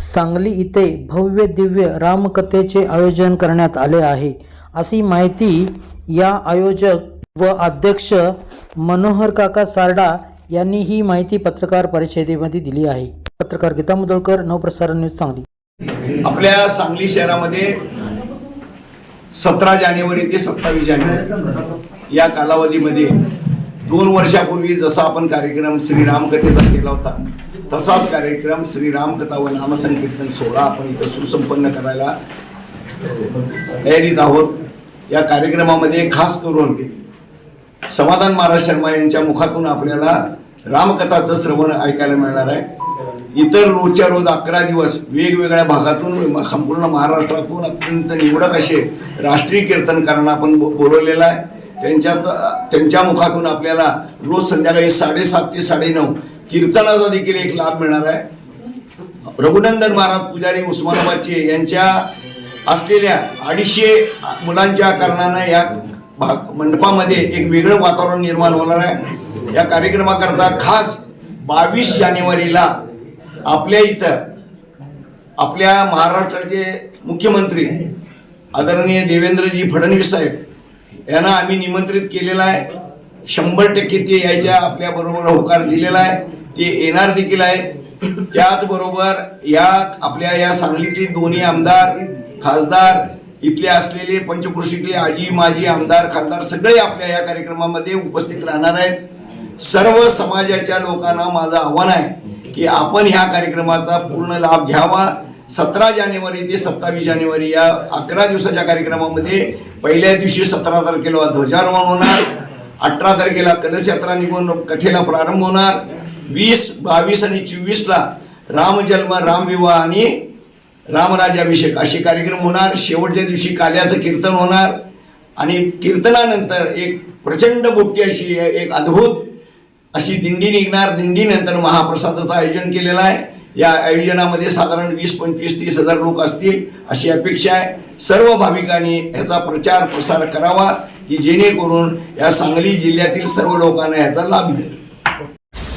सांगली इथे भव्य दिव्य रामकथेचे आयोजन करण्यात आले आहे. अशी माहिती या आयोजक व अध्यक्ष मनोहर काका सारडा यांनी ही माहिती पत्रकार परिषदेमध्ये दिली आहे. पत्रकार गीता मुदळकर नवप्रसारण न्यूज सांगली. आपल्या सांगली शहरामध्ये सतरा जानेवारी ते सत्तावीस जानेवारी या कालावधीमध्ये दोन वर्षापूर्वी जसा आपण कार्यक्रम श्रीरामकथेचा केला होता तसाच कार्यक्रम श्रीरामकथा व नामसंकीर्तन सोहळा आपण इथं सुसंपन्न करायला तयारीत आहोत. या कार्यक्रमामध्ये खास करून समाधान महाराज शर्मा यांच्या मुखातून आपल्याला रामकथाचं श्रवण ऐकायला मिळणार आहे. इतर रोजच्या रोज अकरा दिवस वेगवेगळ्या भागातून संपूर्ण महाराष्ट्रातून अत्यंत निवडक असे राष्ट्रीय कीर्तनकारांना आपण बो- बोलवलेलं आहे. त्यांच्यात त्यांच्या मुखातून आपल्याला रोज संध्याकाळी साडेसात ते साडेनऊ कीर्तनाचा देखील एक लाभ मिळणार आहे. रघुनंदन महाराज पुजारी उस्मानाबादचे यांच्या असलेल्या अडीचशे मुलांच्या कारणानं या भाग मंडपामध्ये एक वेगळं वातावरण निर्माण होणार आहे. या कार्यक्रमाकरता खास बावीस जानेवारीला आपल्या इथं आपल्या महाराष्ट्राचे मुख्यमंत्री आदरणीय देवेंद्रजी फडणवीस साहेब यांना आम्ही निमंत्रित केलेलं आहे. शंभर टक्के ते यायच्या आपल्याबरोबर होकार दिलेला आहे. ते येणार देखील आहेत त्याचबरोबर या आपल्या या सांगलीतील दोन्ही आमदार खासदार इथले असलेले पंचकृषीतले आजी माजी आमदार खासदार सगळे आपल्या या कार्यक्रमामध्ये उपस्थित राहणार आहेत. सर्व समाजाच्या लोकांना माझं आव्हान आहे की आपण ह्या कार्यक्रमाचा पूर्ण लाभ घ्यावा. सतरा जानेवारी ते सत्तावीस जानेवारी या अकरा दिवसाच्या कार्यक्रमामध्ये पहिल्या दिवशी सतरा तारखेला ध्वजारोहण होणार. अठरा तारखेला कलश यात्रा निघून कथेला प्रारंभ होणार. वीस बावीस आणि चोवीसला रामजन्म रामविवाह आणि रामराजाभिषेक असे कार्यक्रम होणार. शेवटच्या दिवशी काल्याचं कीर्तन होणार. आणि कीर्तनानंतर एक प्रचंड मोठी अशी एक अद्भुत अशी दिंडी निघणार. दिंडीनंतर महाप्रसादाचं आयोजन केलेलं आहे. या आयोजनामध्ये साधारण वीस पंचवीस तीस हजार लोक असतील अशी अपेक्षा आहे. सर्व भाविकांनी ह्याचा प्रचार प्रसार करावा की जेणेकरून या सांगली जिल्ह्यातील सर्व लोकांना ह्याचा लाभ मिळेल.